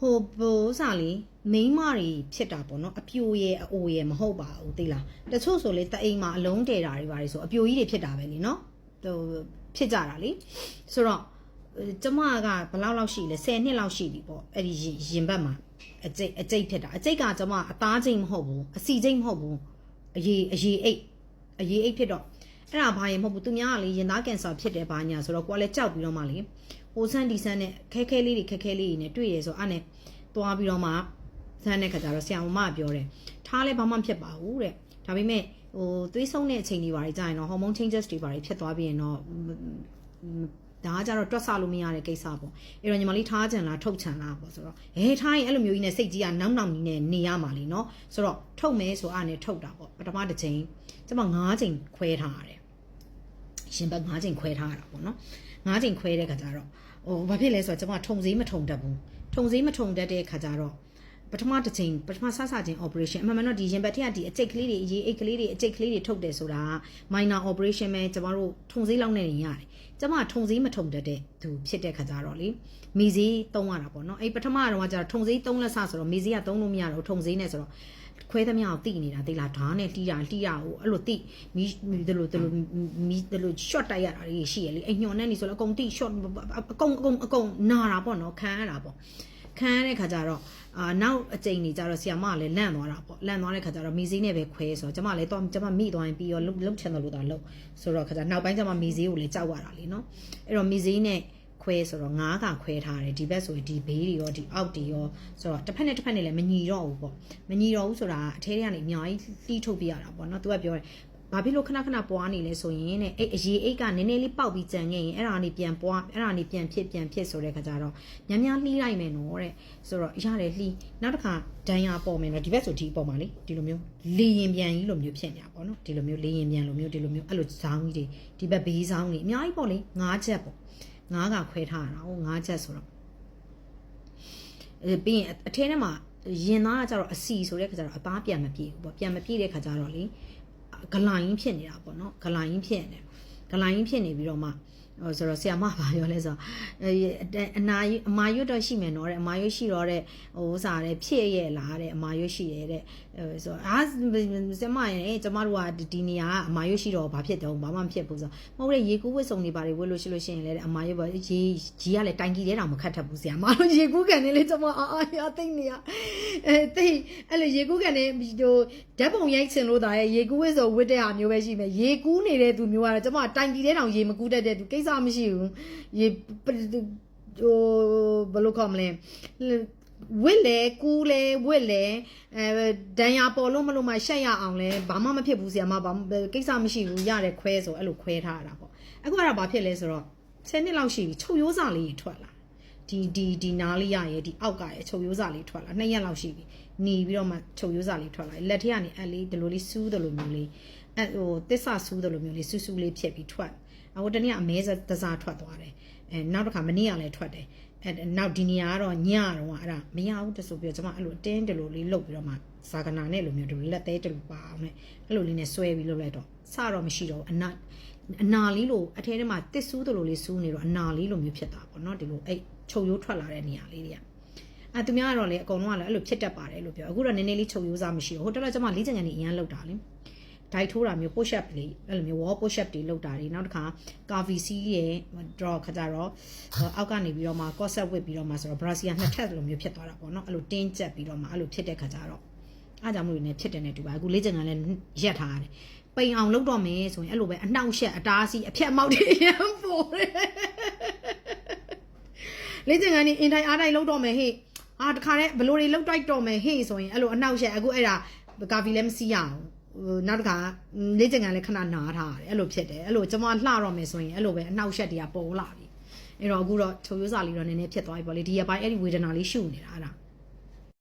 ဟိုဟိုဥစားလေးမိန်းမတွေဖြစ်တာပေါ့နော်အပြိုရဲ့အအိုရဲ့မဟုတ်ပါဘူးသိလားတချို့ဆိုလေတအိမ်မှာအလုံးတဲတာတွေပါလေဆိုအပြိုကြီးတွေဖြစ်တာပဲလीနော်ဟိုဖြစ်ကြတာလေဆိုတော့ကျမကဘယ်လောက်လောက်ရှိလဲ10နှစ်လောက်ရှိပြီပေါ့အဲ့ဒီရင်ရင်ဘတ်မှာအကျိတ်အကျိတ်ဖြစ်တာအကျိတ်ကကျမအသားချိန်မဟုတ်ဘူးအစီချိန်မဟုတ်ဘူးအရေးအရေးအိတ်အရေးအိတ်ဖြစ်တော့ အဲ့ဒါဘာရင်မဟုတ်ဘူးသူများကလေရင်သားကင်ဆာဖြစ်တယ်ဘာညာဆိုတော့ကိုကလည်းကြောက်ပြီးတော့မှလေဟိုဆန်းဒီဆန်းနဲ့ခဲခဲလေးတွေခက်ခဲလေးတွေနဲ့တွေ့ရဆိုအဲ့နဲ့သွားပြီးတော့မှဆန်းတဲ့ခါကျတော့ဆရာမမကပြောတယ်ထားလဲဘာမှမဖြစ်ပါဘူးတဲ့ဒါပေမဲ့ဟိုသွေးဆုံးတဲ့အချိန်တွေဘာတွေကြာရင်တော့ hormone changes တွေဘာတွေဖြစ်သွားပြီးရင်တော့ဒါကကြတော့တွက်ဆလို့မရတဲ့ကိစ္စပေါ့အဲ့တော့ညီမလေးထားချင်လားထုတ်ချင်လားပေါ့ဆိုတော့ဟဲထားရင်အဲ့လိုမျိုးကြီးနဲ့စိတ်ကြီးကနောက်နောက်ကြီးနဲ့နေရမှာလीเนาะဆိုတော့ထုတ်မယ်ဆိုအားနဲ့ထုတ်တာပေါ့ပထမတစ်ချိန်ကျမ9ချိန်ခွဲထားရတယ် ရှင်ဘက်9ချိန်ခွဲထားရတာပေါ့နော်9ချိန်ခွဲတဲ့ခါကျတော့ဟိုဘာဖြစ်လဲဆိုတော့ကျမထုံစည်းမထုံတတ်ဘူးထုံစည်းမထုံတတ်တဲ့ခါကျတော့ပထမတစ်ချိန်ပထမဆဆချင်း operation အမှန်မှန်တော့ဒီရင်ဘတ်ထက်ကဒီအကျိတ်ကလေးတွေအရေးအိတ်ကလေးတွေအကျိတ်ကလေးတွေထုတ်တယ်ဆိုတာ minor operation ပဲကျမတို့ထုံစည်းလောက်နေနေရတယ်ကျမထုံစည်းမထုံတတ်တဲ့သူဖြစ်တဲ့ခါကျတော့လေမီစည်းသုံးရတာပေါ့နော်အဲ့ပထမတော့ကျတော့ထုံစည်းသုံးလက်ဆဆိုတော့မီစည်းကသုံးလို့မရတော့ထုံစည်းနဲ့ဆိုတော့ ခွဲသမျှကိုတိနေတာတိလားဓာတ်နဲ့တီးတာတီးတာကိုအဲ့လိုတိမီးဒီလိုဒီလိုမီးဒီလို short တိုက်ရတာတွေရှိရလေအဲ့ညွန်နဲ့နေဆိုတော့အကုန်တိ short အကုန်အကုန်အကုန်နာတာပေါ့နော်ခံရတာပေါ့ခံရတဲ့ခါကျတော့အာနောက်အကြိမ်နေကြတော့ဆီယမကလည်းလန့်သွားတာပေါ့လန့်သွားတဲ့ခါကျတော့မီစည်းနဲ့ပဲခွဲဆိုတော့ကျမလည်းတော့ကျမမိသွားရင်ပြီးရောလုတ်ချင်တယ်လို့သာလုတ်ဆိုတော့ခါကျနောက်ပိုင်းကျမမီစည်းကိုလည်းကြောက်ရတာလေနော်အဲ့တော့မီစည်းနဲ့ ခွဲဆိုတော့ငါးကခွဲထားတယ်ဒီဘက်ဆိုရင်ဒီဘေးတွေရောဒီအောက်တွေရောဆိုတော့တစ်ဖက်နဲ့တစ်ဖက်နဲ့လည်းမညီတော့ဘူးပေါ့မညီတော့ဘူးဆိုတာအထဲထဲကနေအများကြီးတီးထုတ်ပြရတာပေါ့နော်သူကပြောတယ်ဘာဖြစ်လို့ခဏခဏပွားနေလဲဆိုရင်တဲ့အဲ့အရေးအိတ်ကနည်းနည်းလေးပေါက်ပြီးကြံခဲ့ရင်အဲ့ဒါကနေပြန်ပွားအဲ့ဒါကနေပြန်ဖြစ်ပြန်ဖြစ်ဆိုတဲ့ခါကျတော့များများလှီးလိုက်မယ်နော်တဲ့ဆိုတော့ရတယ်လှီးနောက်တစ်ခါဒဏ်ရာပေါ်မယ်နော်ဒီဘက်ဆိုဒီပေါ်မှာလေဒီလိုမျိုးလေရင်ပြန်ကြီးလိုမျိုးဖြစ်နေတာပေါ့နော်ဒီလိုမျိုးလေရင်ပြန်လိုမျိုးဒီလိုမျိုးအဲ့လိုဇောင်းကြီးတွေဒီဘက်ဘေးဇောင်းတွေအများကြီးပေါ့လေငါးချက်ပေါ့ ငါးကခွဲထားတာဟိုငါးချက်ဆိုတော့အဲပြီးရင်အထဲထဲမှာရင်သားကကြတော့အစီဆိုတဲ့ခါကျတော့အသားပြန်မပြေဘူးပေါ့ပြန်မပြေတဲ့ခါကျတော့လေဂလိုင်းဖြစ်နေတာပေါ့နော်ဂလိုင်းဖြစ်နေဂလိုင်းဖြစ်နေပြီးတော့မှ ဟိုဆိုတော့ဆရာမပါပြောလဲဆိုအနာအမာရွတ်တော့ရှိမယ်နော်တဲ့အမာရွတ်ရှိတော့တဲ့ဟိုစားတဲ့ဖြစ်ရဲ့လားတဲ့အမာရွတ်ရှိရဲ့တဲ့ဟိုဆိုအာဆရာမရဲ့ကျမတို့ကဒီနေရာကအမာရွတ်ရှိတော့ဘာဖြစ်တုံးဘာမှမဖြစ်ဘူးဆိုမဟုတ်တဲ့ရေကူးဝစ်စုံတွေပါတယ်ဝစ်လို့ရှိလို့ရှိရင်လည်းအမာရွတ်ပေါ့ရေကြီးကလည်းတိုင်ကြီးတဲတောင်မခတ်ထပ်ဘူးဆရာမတို့ရေကူးကန်နေလေကျမအာအာရသိနေရအဲသိအဲ့လိုရေကူးကန်နေဟိုဓာတ်ပုံရိုက်ချင်လို့ဒါရဲ့ရေကူးဝစ်စုံဝစ်တဲ့ဟာမျိုးပဲရှိမယ်ရေကူးနေတဲ့သူမျိုးကတော့ကျမတိုင်ကြီးတဲတောင်ရေမကူးတတ်တဲ့သူကိစ္စမရှိဘူးရေဟိုဘယ်လိုခေါ်မလဲဝစ်လေကူးလေဝစ်လေအဲဒဏ်ရာပေါ်လို့မလို့မရှက်ရအောင်လဲဘာမှမဖြစ်ဘူးဆရာမဘာကိစ္စမရှိဘူးရတယ်ခွဲဆိုအဲ့လိုခွဲထားတာပေါ့အခုကတော့ဘာဖြစ်လဲဆိုတော့10နှစ်လောက်ရှိပြီချုပ်ရိုးစာလေးထွက်လာဒီဒီဒီနားလေးရရဲ့ဒီအောက်ကရဲ့ချုပ်ရိုးစာလေးထွက်လာနှစ်ရက်လောက်ရှိပြီหนีပြီးတော့မှချုပ်ရိုးစာလေးထွက်လာလက်ထဲကနေအဲ့လေးဒီလိုလေးစူးတယ်လို့မျိုးလေး အဲ့ဟိုတစ္ဆာစူးတယ်လို့မျိုးလေးစူးစူးလေးဖြစ်ပြီးထွက်ဟိုတနေ့အမဲသစားထွက်သွားတယ်အဲနောက်တစ်ခါမနေ့ကလည်းထွက်တယ်အဲနောက်ဒီနေရာကတော့ညတော့အဲ့ဒါမရဘူးတဆိုပြီးတော့ကျွန်မအဲ့လိုအတင်းတလို့လေးလုတ်ပြီးတော့မှဇာကနာနဲ့လိုမျိုးတို့လက်သေးတလို့ပါအောင်နဲ့အဲ့လိုလေးနဲ့ဆွဲပြီးလုပ်လိုက်တော့စတော့မရှိတော့အနာအနာလေးလိုအထဲထဲမှာတစ်ဆူးတလို့လေးဆူးနေတော့အနာလေးလိုမျိုးဖြစ်တာပေါ့နော်ဒီလိုအဲ့ချုပ်ရိုးထွက်လာတဲ့နေရာလေးတွေကအဲသူများကတော့လေအကုန်လုံးကလည်းအဲ့လိုဖြစ်တတ်ပါတယ်လို့ပြောအခုတော့နည်းနည်းလေးချုပ်ရိုးစားမရှိဘူးဟိုတက်တော့ကျွန်မလေးချင်ချင်နေအရန်လောက်တာလေ ဒိုက်ထိုးတာမျိုး push up လေးအဲ့လိုမျိုး wall push up တွေလုပ်တာတွေနောက်တစ်ခါ coffee c ရဲ့ draw ခကြတော့အောက်ကနေပြီးတော့မှ corset ဝစ်ပြီးတော့မှဆိုတော့ brassiere နှစ်ထပ်လိုမျိုးဖြစ်သွားတာပေါ့နော်အဲ့လိုတင်းကျပ်ပြီးတော့မှအဲ့လိုဖြစ်တဲ့ခကြတော့အားကြောင့်မို့လို့ ਨੇ ဖြစ်တယ်နဲ့တူပါအခုလေးချင်ကလည်းရက်ထားရတယ်ပိန်အောင်လုပ်တော့မယ်ဆိုရင်အဲ့လိုပဲအနှောက်အယှက်အတားအဆီးအဖြတ်အမောက်တွေရမ်းပေါ်တယ်လေးချင်ကနေအင်တိုင်းအားတိုင်းလုပ်တော့မယ်ဟေ့အာတခါတည်းဘလို့တွေလောက်တိုက်တော့မယ်ဟေ့ဆိုရင်အဲ့လိုအနှောက်အယှက်အခုအဲ့ဒါကာဖီလည်းမစီးရအောင် နောက်တစ်ခါလေးချင်ကန်လည်းခဏနားထားရတယ်အဲ့လိုဖြစ်တယ်အဲ့လိုကျွန်မလှတော့မယ်ဆိုရင်အဲ့လိုပဲအနှောက်ရှက်တွေကပေါ်လာပြီအဲ့တော့အခုတော့ချိုရိုးစာလေးတော့နည်းနည်းဖြစ်သွားပြီပေါ့လေဒီရပိုင်းအဲ့ဒီဝေဒနာလေးရှုနေတာအဲ့ဒါ